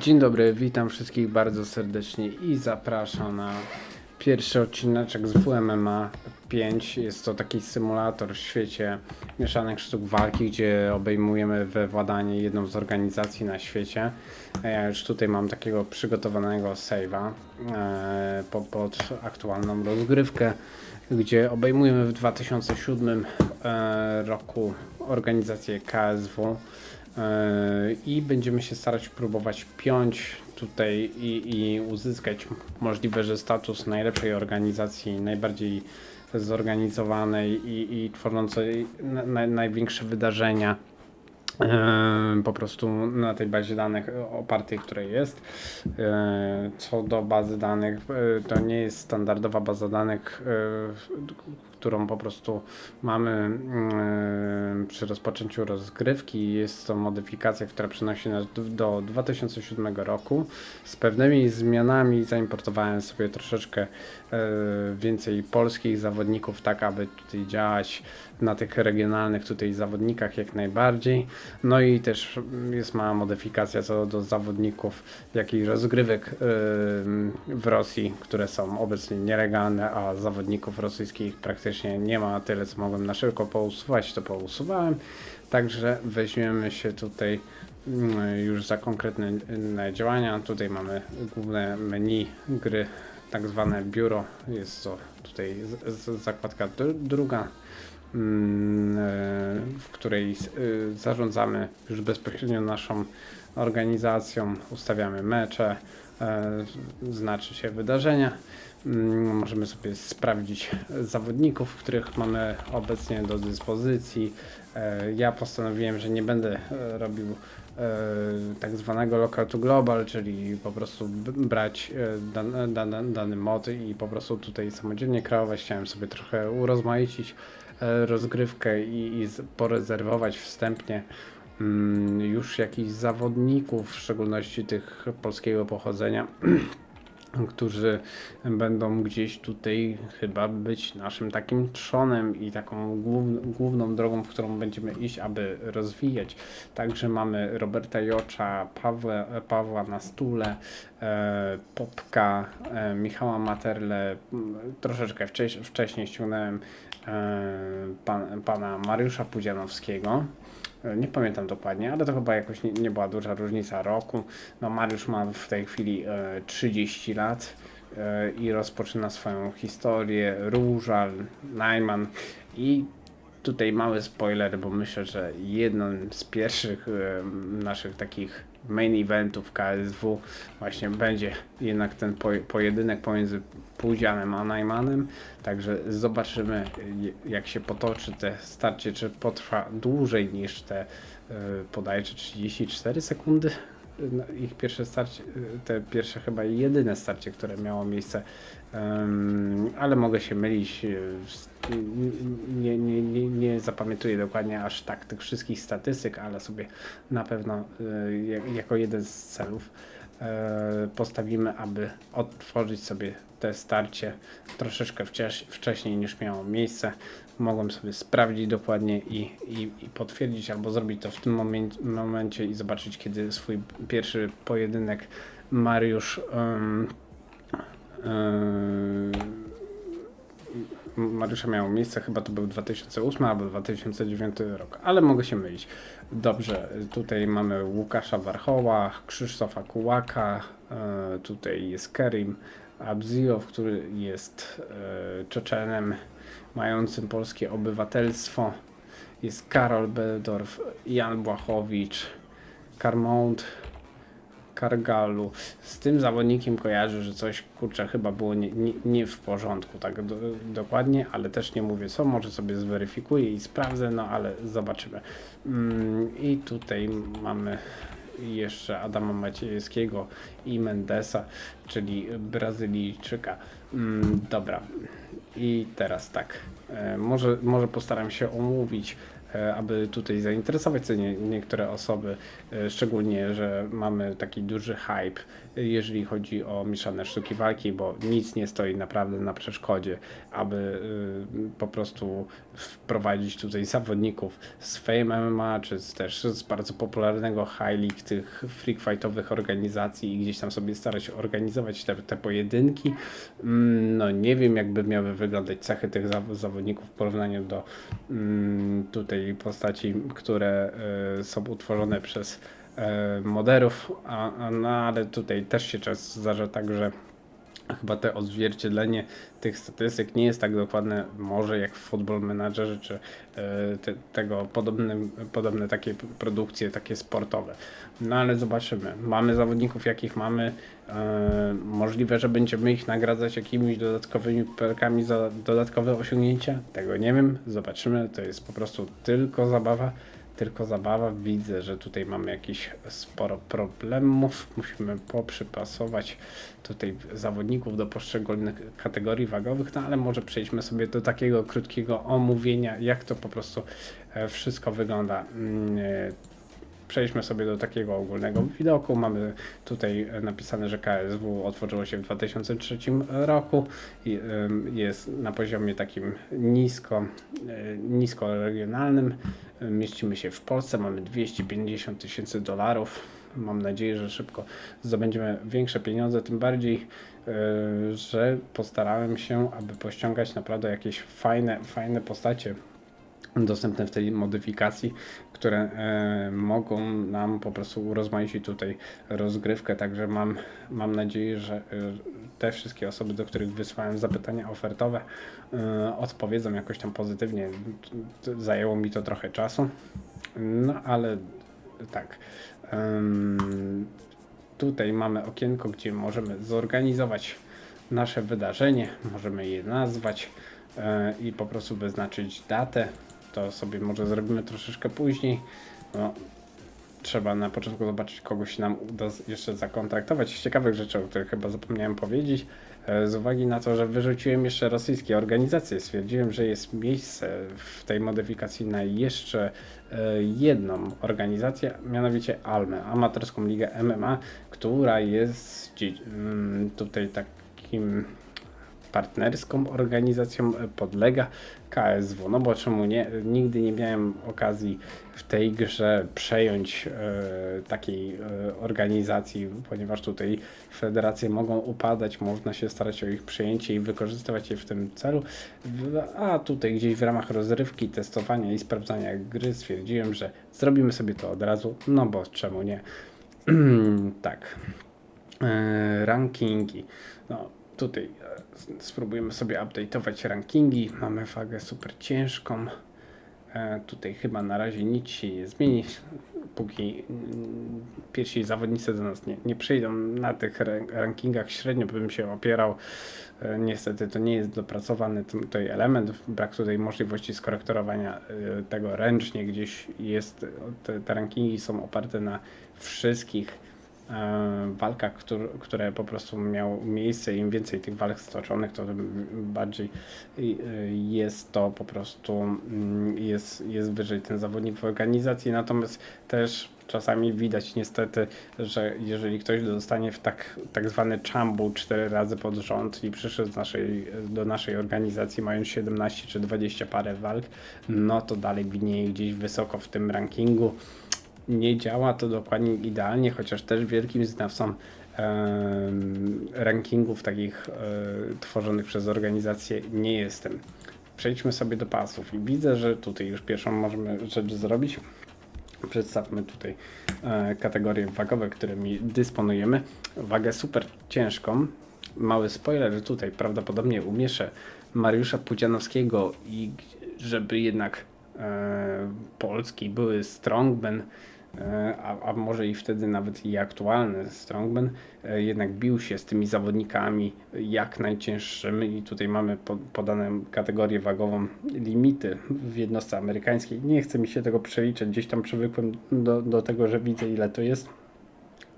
Dzień dobry, witam wszystkich bardzo serdecznie i zapraszam na pierwszy odcineczek z WMMA 5. Jest to taki symulator w świecie mieszanych sztuk walki, gdzie obejmujemy wywładanie jedną z organizacji na świecie. Ja już tutaj mam takiego przygotowanego save'a e, po, pod aktualną rozgrywkę, gdzie obejmujemy w 2007 e, roku organizację KSW. Yy, i będziemy się starać próbować piąć tutaj i, i uzyskać możliwe, że status najlepszej organizacji, najbardziej zorganizowanej i, i tworzącej na, na, największe wydarzenia. yy, Po prostu na tej bazie danych opartej, której jest. Yy, Co do bazy danych, to nie jest standardowa baza danych, którą po prostu mamy yy, przy rozpoczęciu rozgrywki. Jest to modyfikacja, która przenosi nas do- do 2007 roku. Z pewnymi zmianami zaimportowałem sobie troszeczkę yy, więcej polskich zawodników, tak aby tutaj działać na tych regionalnych tutaj zawodnikach jak najbardziej. No i też jest mała modyfikacja co do zawodników, jak i rozgrywek yy, w Rosji, które są obecnie nielegalne, a zawodników rosyjskich praktycznie nie ma tyle, co mogłem na szybko pousuwać, to pousuwałem. Także weźmiemy się tutaj mm, już za konkretne działania. Tutaj mamy główne menu gry, tak zwane biuro. Jest to tutaj zakładka dru- druga mm, e, w której y, zarządzamy już bezpośrednio naszą organizacją, ustawiamy mecze, e, znaczy się wydarzenia. Mm, Możemy sobie sprawdzić zawodników, których mamy obecnie do dyspozycji. E, Ja postanowiłem, że nie będę e, robił e, tak zwanego local to global, czyli po prostu brać e, dan, dan, dany mod i po prostu tutaj samodzielnie kreować. Chciałem sobie trochę urozmaicić rozgrywkę i, i porezerwować wstępnie mm, już jakichś zawodników, w szczególności tych polskiego pochodzenia, którzy będą gdzieś tutaj chyba być naszym takim trzonem i taką główn, główną drogą, w którą będziemy iść, aby rozwijać. Także mamy Roberta Jocza, Pawła, Pawła na stule, e, Popka, e, Michała Materle, troszeczkę wcześ, wcześniej ściągnąłem e, pan, pana Mariusza Pudzianowskiego. E, Nie pamiętam dokładnie, ale to chyba jakoś nie, nie była duża różnica roku. No Mariusz ma w tej chwili e, 30 lat e, i rozpoczyna swoją historię. Różal, Najman i tutaj mały spoiler, bo myślę, że jednym z pierwszych e, naszych takich main eventów KSW właśnie będzie jednak ten poj- pojedynek pomiędzy Pudzianem a Najmanem. Także zobaczymy jak się potoczy te starcie, czy potrwa dłużej niż te e, bodajże 34 sekundy. No, Ich pierwsze starcie, te pierwsze chyba jedyne starcie, które miało miejsce, Em, ale mogę się mylić. e, Nie, nie, nie, nie zapamiętuję dokładnie aż tak tych wszystkich statystyk, ale sobie na pewno e, jak- jako jeden z celów e, postawimy, aby otworzyć sobie te starcie troszeczkę wcześ, wcześniej niż miało miejsce. Mogłem sobie sprawdzić dokładnie i, i, i potwierdzić, albo zrobić to w tym momencie, momencie i zobaczyć, kiedy swój pierwszy pojedynek Mariusz em, em, Mariusza miejsce, chyba to był 2008 albo 2009 rok, ale mogę się mylić. Dobrze, tutaj mamy Łukasza Warchoła, Krzysztofa Kułaka, e, tutaj jest Kerim Abzijow, który jest e, Czeczenem mającym polskie obywatelstwo. Jest Karol Beldorf, Jan Błachowicz, Karmont, Kargalu. Z tym zawodnikiem kojarzę, że coś kurczę chyba było nie, nie, nie w porządku tak do, dokładnie, ale też nie mówię co, może sobie zweryfikuję i sprawdzę, no ale zobaczymy. Mm, I tutaj mamy jeszcze Adama Maciejewskiego i Mendesa, czyli Brazylijczyka. Mm, dobra. I teraz tak, e, może, może postaram się omówić aby tutaj zainteresować sobie nie, niektóre osoby, e, szczególnie, że mamy taki duży hype, e, jeżeli chodzi o mieszane sztuki walki, bo nic nie stoi naprawdę na przeszkodzie, aby e, po prostu wprowadzić tutaj zawodników z Fame MMA, czy też z bardzo popularnego High League, tych freak fightowych organizacji i gdzieś tam sobie starać organizować te, te pojedynki. Mm, No nie wiem, jakby miały wyglądać cechy tych zaw- zawodników w porównaniu do mm, tutaj postaci, które e, są utworzone przez e, moderów, a, a, no ale tutaj też się często zdarza tak, że chyba te odzwierciedlenie tych statystyk nie jest tak dokładne może jak w Football Managerze czy e, te, tego podobne, podobne takie produkcje takie sportowe. No ale zobaczymy. Mamy zawodników jakich mamy. E, możliwe, że będziemy ich nagradzać jakimiś dodatkowymi perkami za dodatkowe osiągnięcia. Tego nie wiem. Zobaczymy. To jest po prostu tylko zabawa tylko zabawa. Widzę, że tutaj mamy jakieś sporo problemów. Musimy poprzypasować tutaj zawodników do poszczególnych kategorii wagowych, no ale może przejdźmy sobie do takiego krótkiego omówienia, jak to po prostu e, wszystko wygląda. Mm, e, Przejdźmy sobie do takiego ogólnego widoku. Mamy tutaj napisane, że KSW otworzyło się w 2003 roku i jest na poziomie takim nisko, e, nisko regionalnym. Mieścimy się w Polsce, mamy 250 tysięcy dolarów. Mam nadzieję, że szybko zdobędziemy większe pieniądze, tym bardziej, e, że postarałem się, aby pościągać naprawdę jakieś fajne, fajne postacie dostępne w tej modyfikacji, które e, mogą nam po prostu urozmaicić tutaj rozgrywkę. Także mam, mam nadzieję, że e, te wszystkie osoby, do których wysłałem zapytania ofertowe, e, odpowiedzą jakoś tam pozytywnie. Zajęło mi to trochę czasu, no ale tak. Tutaj mamy okienko, gdzie możemy zorganizować nasze wydarzenie, możemy je nazwać i po prostu wyznaczyć datę. To sobie może zrobimy troszeczkę później. No, trzeba na początku zobaczyć, kogo się nam uda jeszcze zakontraktować. Z ciekawych rzeczy, o których chyba zapomniałem powiedzieć, e, z uwagi na to, że wyrzuciłem jeszcze rosyjskie organizacje, stwierdziłem, że jest miejsce w tej modyfikacji na jeszcze e, jedną organizację, mianowicie ALMę, Amatorską Ligę MMA, która jest mm, tutaj takim partnerską organizacją e, podlega KSW. No bo czemu nie? Nigdy nie miałem okazji w tej grze przejąć e, takiej e, organizacji, ponieważ tutaj federacje mogą upadać, można się starać o ich przejęcie i wykorzystywać je w tym celu. A tutaj gdzieś w ramach rozrywki, testowania i sprawdzania gry stwierdziłem, że zrobimy sobie to od razu, no bo czemu nie? tak. E, rankingi. No, tutaj e, spróbujemy sobie update'ować rankingi. Mamy wagę super ciężką. E, tutaj chyba na razie nic się nie zmieni, póki pierwsi zawodnicy do nas nie, nie przyjdą. Na tych ra- rankingach średnio bym się opierał. E, niestety to nie jest dopracowany tutaj element. Brak tutaj możliwości skorektorowania tego ręcznie. Gdzieś jest, te, te rankingi są oparte na wszystkich walkach, które, po prostu miały miejsce. Im więcej tych walk stoczonych, to bardziej e, jest to po prostu mm, jest, jest wyżej ten zawodnik w organizacji. Natomiast też czasami widać niestety, że jeżeli ktoś dostanie w tak, tak zwany czambu cztery razy pod rząd i przyszedł z naszej, do naszej organizacji mając 17 czy 20 parę walk, no to dalej widnieje gdzieś wysoko w tym rankingu nie działa to dokładnie idealnie, chociaż też wielkim znawcą rankingów takich e, tworzonych przez organizacje nie jestem. Przejdźmy sobie do pasów i widzę, że tutaj już pierwszą możemy rzecz zrobić. Przedstawmy tutaj e, kategorie wagowe, którymi dysponujemy. Wagę super ciężką. Mały spoiler tutaj prawdopodobnie umieszę Mariusza Pudzianowskiego i żeby jednak e, Polski były strongman, a, a może i wtedy nawet i aktualny strongman, e, jednak bił się z tymi zawodnikami jak najcięższymi i tutaj mamy po, podane kategorię wagową limity w jednostce amerykańskiej. Nie chce mi się tego przeliczać, gdzieś tam przywykłem do, do tego, że widzę ile to jest.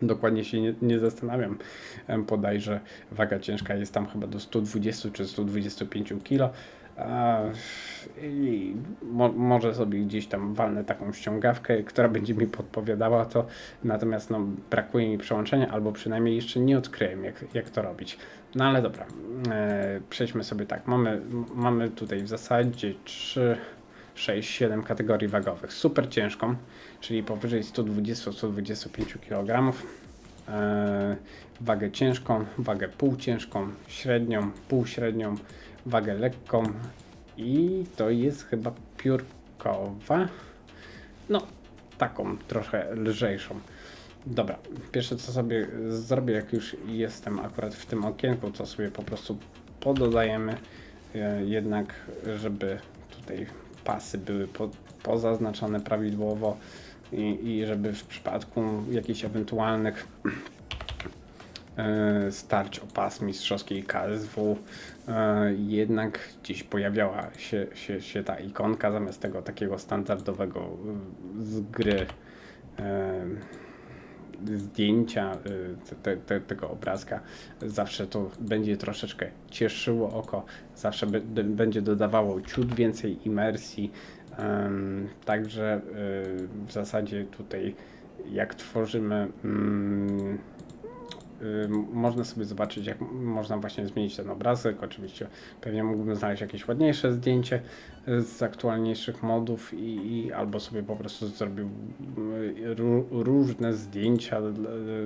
Dokładnie się nie, nie zastanawiam. Podaj, że waga ciężka jest tam chyba do 120 czy 125 kg. I mo, może sobie gdzieś tam walnę taką ściągawkę, która będzie mi podpowiadała to, natomiast no, brakuje mi przełączenia, albo przynajmniej jeszcze nie odkryłem, jak, jak to robić. No ale dobra, e, przejdźmy sobie tak. Mamy, mamy tutaj w zasadzie 3, 6, 7 kategorii wagowych. Super ciężką, czyli powyżej 120-125 kg. E, wagę ciężką, wagę półciężką, średnią, półśrednią, wagę lekką i to jest chyba piórkowa. No, taką trochę lżejszą. Dobra, pierwsze co sobie zrobię, jak już jestem akurat w tym okienku, to sobie po prostu pododajemy e, jednak, żeby tutaj pasy były po, pozaznaczone prawidłowo i, i żeby w przypadku jakichś ewentualnych e, starć o pas mistrzowskiej KSW e, jednak gdzieś pojawiała się, się, się ta ikonka zamiast tego takiego standardowego e, z gry zdjęcia te, te, tego obrazka zawsze to będzie troszeczkę cieszyło oko, zawsze będzie dodawało ciut więcej imersji. Także y, w zasadzie tutaj jak tworzymy mm, y, można sobie zobaczyć, jak można właśnie zmienić ten obrazek. Oczywiście pewnie mógłbym znaleźć jakieś ładniejsze zdjęcie y, z aktualniejszych modów i, i albo sobie po prostu zrobił ró- różne zdjęcia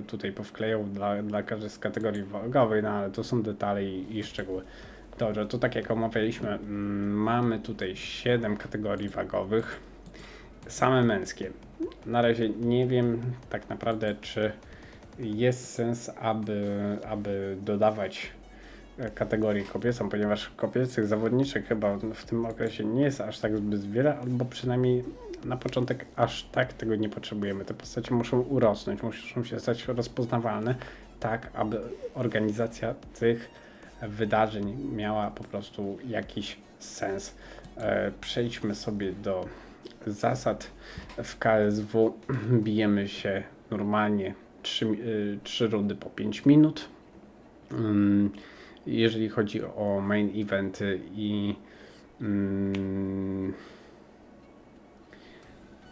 tutaj powklejał dla, dla każdej z kategorii wagowej, no ale to są detale i, i szczegóły. Dobrze, to tak jak omawialiśmy, mm, mamy tutaj 7 kategorii wagowych, same męskie. Na razie nie wiem tak naprawdę, czy jest sens, aby, aby dodawać e, kategorię kobiecą, ponieważ kobiecych zawodniczek chyba w tym okresie nie jest aż tak zbyt wiele, albo przynajmniej na początek aż tak tego nie potrzebujemy. Te postacie muszą urosnąć, muszą się stać rozpoznawalne, tak aby organizacja tych wydarzeń miała po prostu jakiś sens. E, Przejdźmy sobie do zasad. W KSW bijemy się normalnie 3, y, 3 rundy po 5 minut. Ym, Jeżeli chodzi o main eventy i ym,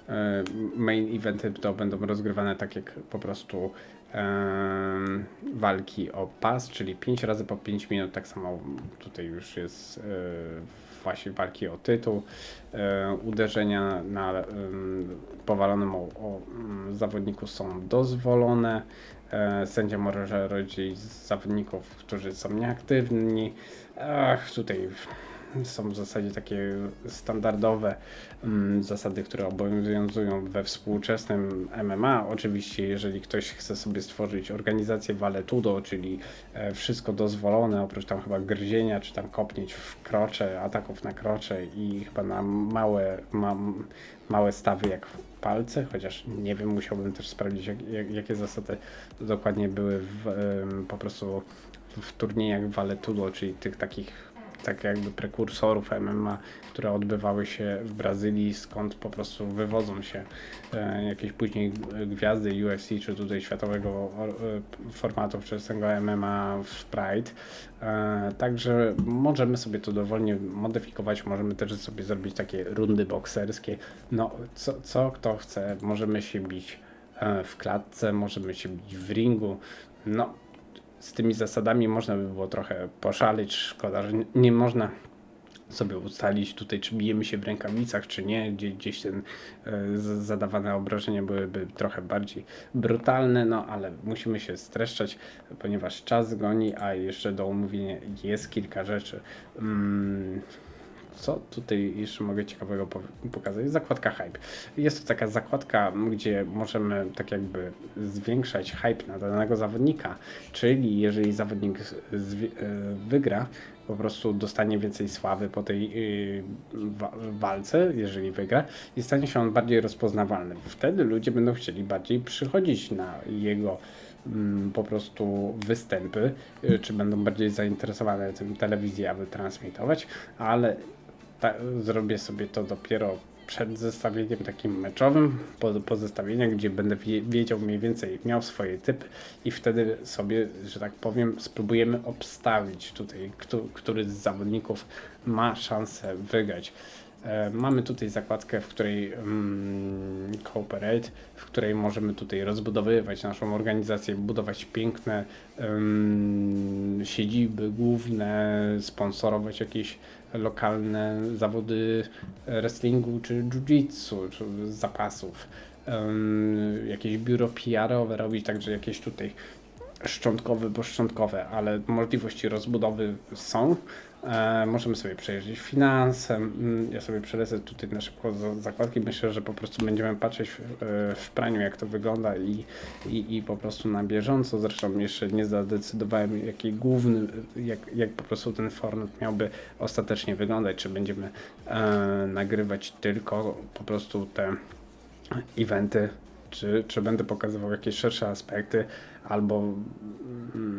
e, main eventy to będą rozgrywane tak jak po prostu walki o pas, czyli 5 razy po 5 minut, tak samo tutaj już jest e, właśnie walki o tytuł, e, uderzenia na powalonym o, o mm, zawodniku są dozwolone, e, sędzia może rodzić zawodników, którzy są nieaktywni, Ach, tutaj są w zasadzie takie standardowe mm, zasady, które obowiązują we współczesnym MMA. Oczywiście, jeżeli ktoś chce sobie stworzyć organizację Valetudo, czyli e, wszystko dozwolone, oprócz tam chyba gryzienia, czy tam kopnięć w krocze, ataków na krocze i chyba na małe, ma, małe stawy jak palce, chociaż nie wiem, musiałbym też sprawdzić, jak, jak, jakie zasady dokładnie były w, em, po prostu w, w turniejach Valetudo, czyli tych takich tak jakby prekursorów MMA, które odbywały się w Brazylii, skąd po prostu wywodzą się e, jakieś później gwiazdy UFC, czy tutaj światowego e, formatu wczesnego MMA w Pride. E, także możemy sobie to dowolnie modyfikować, możemy też sobie zrobić takie rundy bokserskie. No, co, co kto chce, możemy się bić w klatce, możemy się bić w ringu. No, z tymi zasadami można by było trochę poszaleć. Szkoda, że nie, można sobie ustalić tutaj, czy bijemy się w rękawicach, czy nie. Gdzie, gdzieś ten z- zadawane obrażenia byłyby trochę bardziej brutalne, no ale musimy się streszczać, ponieważ czas goni, a jeszcze do omówienia jest kilka rzeczy. Mm, co tutaj jeszcze mogę ciekawego po- pokazać? Zakładka hype. Jest to taka zakładka, gdzie możemy tak jakby zwiększać hype na danego zawodnika, czyli jeżeli zawodnik e, wygra, po prostu dostanie więcej sławy po tej y, wa- walce, jeżeli wygra, i stanie się on bardziej rozpoznawalny. Wtedy ludzie będą chcieli bardziej przychodzić na jego mm, po prostu występy, y, czy będą bardziej zainteresowane tym telewizję, aby transmitować, ale ta, zrobię sobie to dopiero przed zestawieniem takim meczowym, po, po zestawieniu, gdzie będę wie, wiedział mniej więcej, miał swoje typy i wtedy sobie, że tak powiem, spróbujemy obstawić tutaj, kto, który z zawodników ma szansę wygrać. E, Mamy tutaj zakładkę, w której mm, Cooperate, w której możemy tutaj rozbudowywać naszą organizację, budować piękne em, siedziby główne, sponsorować jakieś lokalne zawody wrestlingu czy jiu-jitsu, czy zapasów. Jakieś biuro PR-owe robić, także jakieś tutaj szczątkowe, bo szczątkowe, ale możliwości rozbudowy są. E, możemy sobie przejrzeć finanse. Mm, Ja sobie przelecę tutaj na szybko za- zakładki. Myślę, że po prostu będziemy patrzeć w, e, w praniu, jak to wygląda i, i, i po prostu na bieżąco. Zresztą jeszcze nie zadecydowałem, jaki główny, jak, jak po prostu ten format miałby ostatecznie wyglądać. Czy będziemy e, nagrywać tylko po prostu te eventy, czy, czy będę pokazywał jakieś szersze aspekty, albo, mm,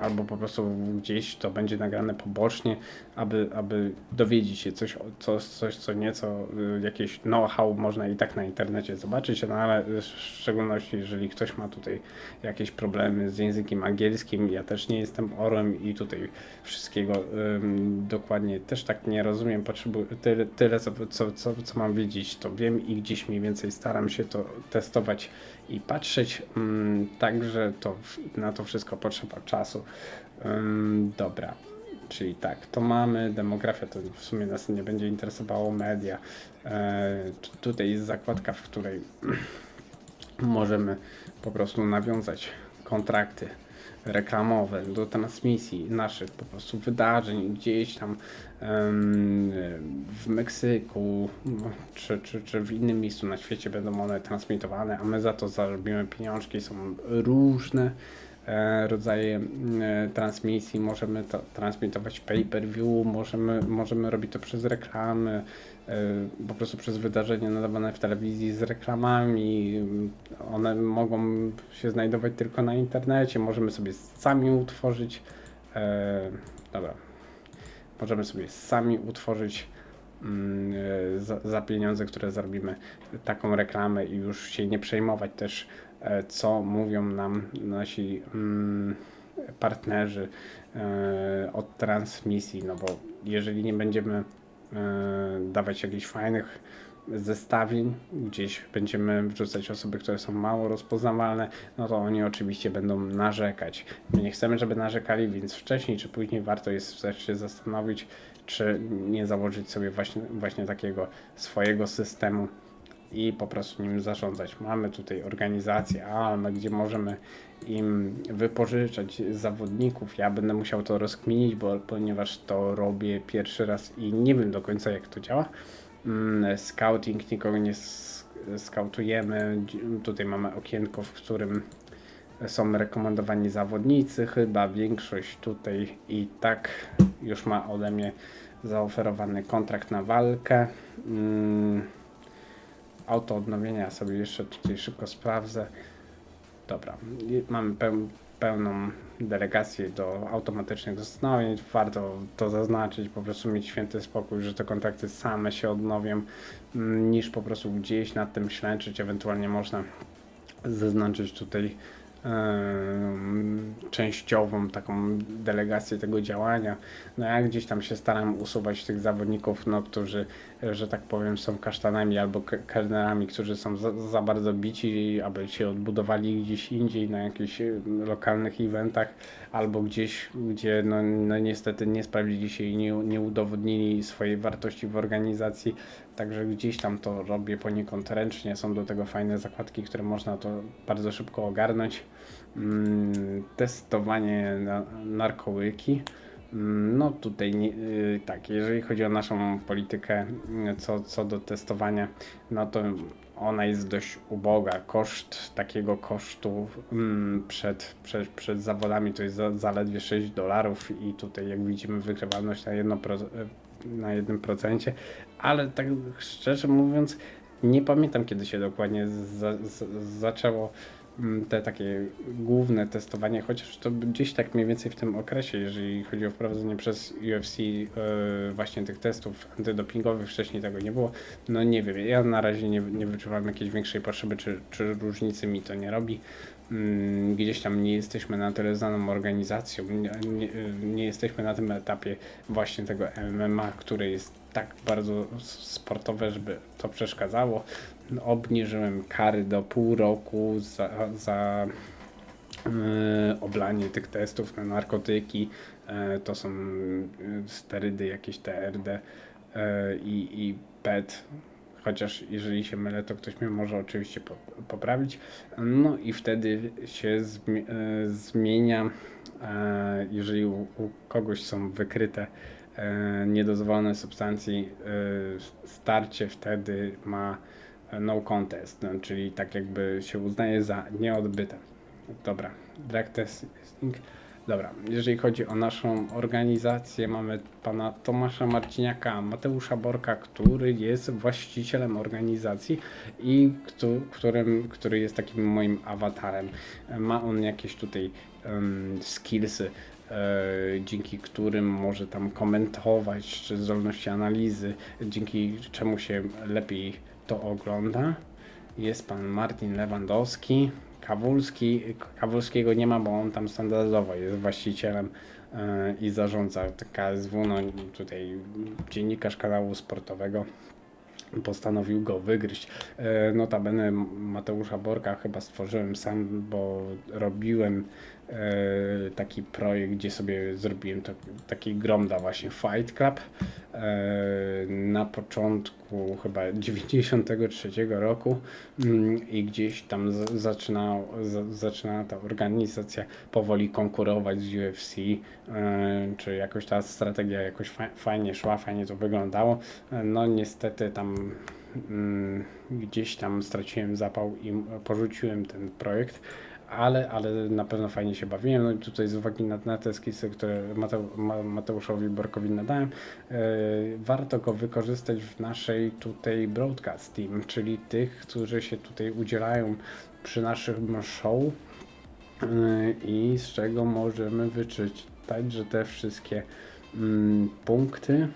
albo po prostu gdzieś to będzie nagrane pobocznie, aby, aby dowiedzieć się coś, coś, coś co nieco, y, jakieś know-how można i tak na internecie zobaczyć, no ale w szczególności jeżeli ktoś ma tutaj jakieś problemy z językiem angielskim, ja też nie jestem orłem i tutaj wszystkiego ym, dokładnie też tak nie rozumiem, potrzebuję tyle, tyle co, co, co, co mam wiedzieć, to wiem i gdzieś mniej więcej staram się to testować i patrzeć, także to, na to wszystko potrzeba czasu. Ym, dobra. Czyli tak, to mamy demografia, to w sumie nas nie będzie interesowało media. Tu- tutaj jest zakładka, w której możemy po prostu nawiązać kontrakty reklamowe do transmisji naszych po prostu wydarzeń gdzieś tam w Meksyku czy, czy, czy w innym miejscu na świecie będą one transmitowane, a my za to zarobimy pieniążki. Są różne e, rodzaje e, transmisji. Możemy to transmitować pay-per-view, możemy, możemy robić to przez reklamy, po prostu przez wydarzenia nadawane w telewizji z reklamami. One mogą się znajdować tylko na internecie. Możemy sobie sami utworzyć. E, dobra. Możemy sobie sami utworzyć mm, za, za pieniądze, które zarobimy taką reklamę i już się nie przejmować też, e, co mówią nam nasi mm, partnerzy e, od transmisji, no bo jeżeli nie będziemy dawać jakichś fajnych zestawień, gdzieś będziemy wrzucać osoby, które są mało rozpoznawalne, no to oni oczywiście będą narzekać. My nie chcemy, żeby narzekali, więc wcześniej czy później warto jest też się zastanowić, czy nie założyć sobie właśnie, właśnie takiego swojego systemu i po prostu nim zarządzać. Mamy tutaj organizację ALME, gdzie możemy im wypożyczać zawodników. Ja będę musiał to rozkminić, bo, ponieważ to robię pierwszy raz i nie wiem do końca jak to działa. Mm, Scouting, nikogo nie skautujemy. Tutaj mamy okienko, w którym są rekomendowani zawodnicy. Chyba większość tutaj i tak już ma ode mnie zaoferowany kontrakt na walkę. Auto odnowienia sobie jeszcze tutaj szybko sprawdzę. Dobra, mamy peł, pełną delegację do automatycznych zastanowień. Warto to zaznaczyć, po prostu mieć święty spokój, że te kontakty same się odnowią, mm, niż po prostu gdzieś nad tym ślęczyć. Ewentualnie można zaznaczyć tutaj częściową taką delegację tego działania. No ja gdzieś tam się staram usuwać tych zawodników, no, którzy, że tak powiem, są kasztanami albo ke- kelnerami, którzy są za, za bardzo bici, aby się odbudowali gdzieś indziej na jakichś e, lokalnych eventach, albo gdzieś, gdzie no, no niestety nie sprawdzili się i nie, nie udowodnili swojej wartości w organizacji. Także gdzieś tam to robię poniekąd ręcznie. Są do tego fajne zakładki, które można to bardzo szybko ogarnąć. Mm, testowanie na, narkołyki. Mm, No tutaj nie, y, tak, jeżeli chodzi o naszą politykę y, co, co do testowania, no to ona jest dość uboga. Koszt takiego kosztu mm, przed, przed, przed zawodami to jest za, zaledwie 6 dolarów i tutaj jak widzimy wykrywalność na 1%, na 1%, ale tak szczerze mówiąc nie pamiętam kiedy się dokładnie za, za, zaczęło mm, te takie główne testowanie, chociaż to gdzieś tak mniej więcej w tym okresie, jeżeli chodzi o wprowadzenie przez UFC yy, właśnie tych testów antydopingowych, wcześniej tego nie było, no nie wiem, ja na razie nie, nie wyczuwam jakiejś większej potrzeby, czy, czy różnicy mi to nie robi. Mm, Gdzieś tam nie jesteśmy na tyle znaną organizacją, nie, nie, nie jesteśmy na tym etapie właśnie tego MMA, które jest tak bardzo sportowe, żeby to przeszkadzało. Obniżyłem kary do pół roku za, za e, oblanie tych testów na narkotyki. E, to są e, sterydy, jakieś TRD e, i, i PET. Chociaż jeżeli się mylę, to ktoś mnie może oczywiście po, poprawić. No i wtedy się zmi- zmienia, jeżeli u, kogoś są wykryte niedozwolone substancji, e, starcie wtedy ma no contest, no, czyli tak jakby się uznaje za nieodbyte. Dobra, drug testing. Dobra, jeżeli chodzi o naszą organizację, mamy pana Tomasza Marciniaka, Mateusza Borka, który jest właścicielem organizacji i któ- którym, który jest takim moim awatarem. Ma on jakieś tutaj um, skillsy, e, dzięki którym może tam komentować, czy zdolności analizy, dzięki czemu się lepiej to ogląda. Jest pan Martin Lewandowski. Kawulski, Kawulskiego nie ma, bo on tam standardowo jest właścicielem e, i zarządza KSW. No, tutaj dziennikarz kanału sportowego postanowił go wygryźć. E, Notabene Mateusza Borka chyba stworzyłem sam, bo robiłem taki projekt, gdzie sobie zrobiłem to, taki gromda właśnie Fight Club. E, na początku chyba 93 roku mm, i gdzieś tam zaczyna, zaczyna ta organizacja powoli konkurować z UFC, e, czy jakoś ta strategia jakoś fa fajnie szła, fajnie to wyglądało. E, No niestety tam mm, gdzieś tam straciłem zapał i porzuciłem ten projekt, ale, ale na pewno fajnie się bawiłem. No i tutaj z uwagi na, na te skillsy, które Mate, Ma, Mateuszowi Borkowi nadałem, e, warto go wykorzystać w naszej tutaj broadcast team, czyli tych, którzy się tutaj udzielają przy naszym show e, i z czego możemy wyczytać, że te wszystkie mm, punkty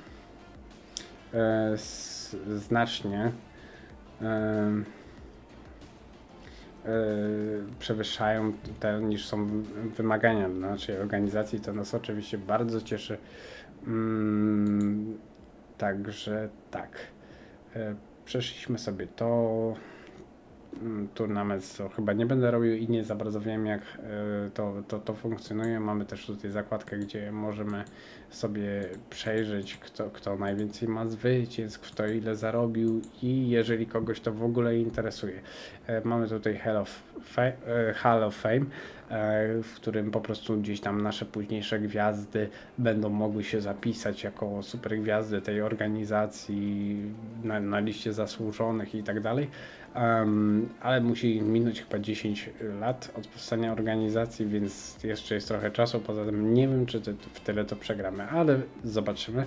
s, znacznie e, przewyższają te niż są wymagania dla naszej organizacji. To nas oczywiście bardzo cieszy. Mm, także tak. E, przeszliśmy sobie to. Mm, Turnament to chyba nie będę robił i nie za bardzo wiem jak e, to, to, to funkcjonuje. Mamy też tutaj zakładkę, gdzie możemy sobie przejrzeć kto, kto najwięcej ma zwycięstw, kto ile zarobił i jeżeli kogoś to w ogóle interesuje. E, Mamy tutaj Hall of, Fa- e, Hall of Fame, w którym po prostu gdzieś tam nasze późniejsze gwiazdy będą mogły się zapisać jako super gwiazdy tej organizacji na, na liście zasłużonych i tak dalej. Ale musi minąć chyba 10 lat od powstania organizacji, więc jeszcze jest trochę czasu. Poza tym nie wiem, czy w tyle to przegramy, ale zobaczymy.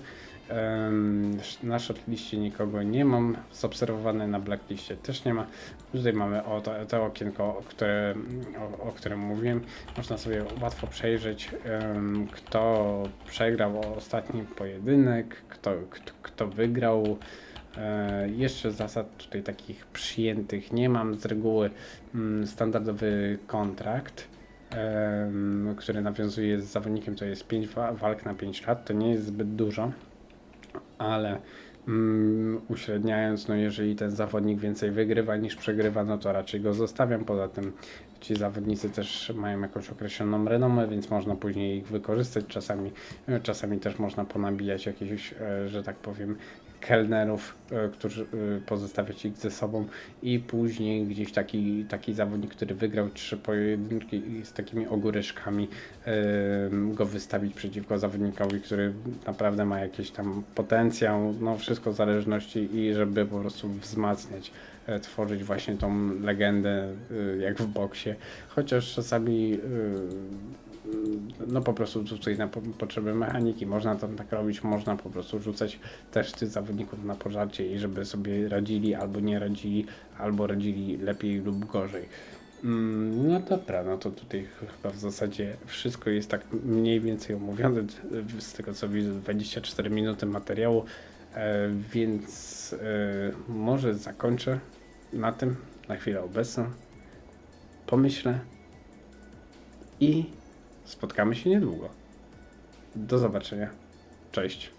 Na shortliście nikogo nie mam, zobserwowane na blackliście też nie ma. Tutaj mamy o to, to okienko, o, które, o, o którym mówiłem. Można sobie łatwo przejrzeć, kto przegrał ostatni pojedynek, kto, kto, kto wygrał. E, jeszcze zasad tutaj takich przyjętych nie mam. Z reguły mm, standardowy kontrakt, który nawiązuje z zawodnikiem, to jest 5 walk na 5 lat. To nie jest zbyt dużo, ale mm, uśredniając, no jeżeli ten zawodnik więcej wygrywa niż przegrywa, no to raczej go zostawiam. Poza tym ci zawodnicy też mają jakąś określoną renomę, więc można później ich wykorzystać. Czasami, czasami też można ponabijać jakichś, e, że tak powiem, kelnerów, e, którzy e, pozostawiać ich ze sobą i później gdzieś taki, taki zawodnik, który wygrał trzy pojedynki z takimi ogóreczkami e, go wystawić przeciwko zawodnikowi, który naprawdę ma jakiś tam potencjał, no wszystko w zależności i żeby po prostu wzmacniać tworzyć właśnie tą legendę jak w boksie, chociaż czasami no po prostu tutaj na po- potrzeby mechaniki. Można to tak robić, można po prostu rzucać też tych zawodników na pożarcie i żeby sobie radzili albo nie radzili, albo radzili lepiej lub gorzej. Mm, No dobra, no to tutaj chyba w zasadzie wszystko jest tak mniej więcej omówione. Z tego co widzę, 24 minuty materiału, e, więc e, może zakończę na tym na chwilę obecną. Pomyślę i spotkamy się niedługo. Do zobaczenia. Cześć.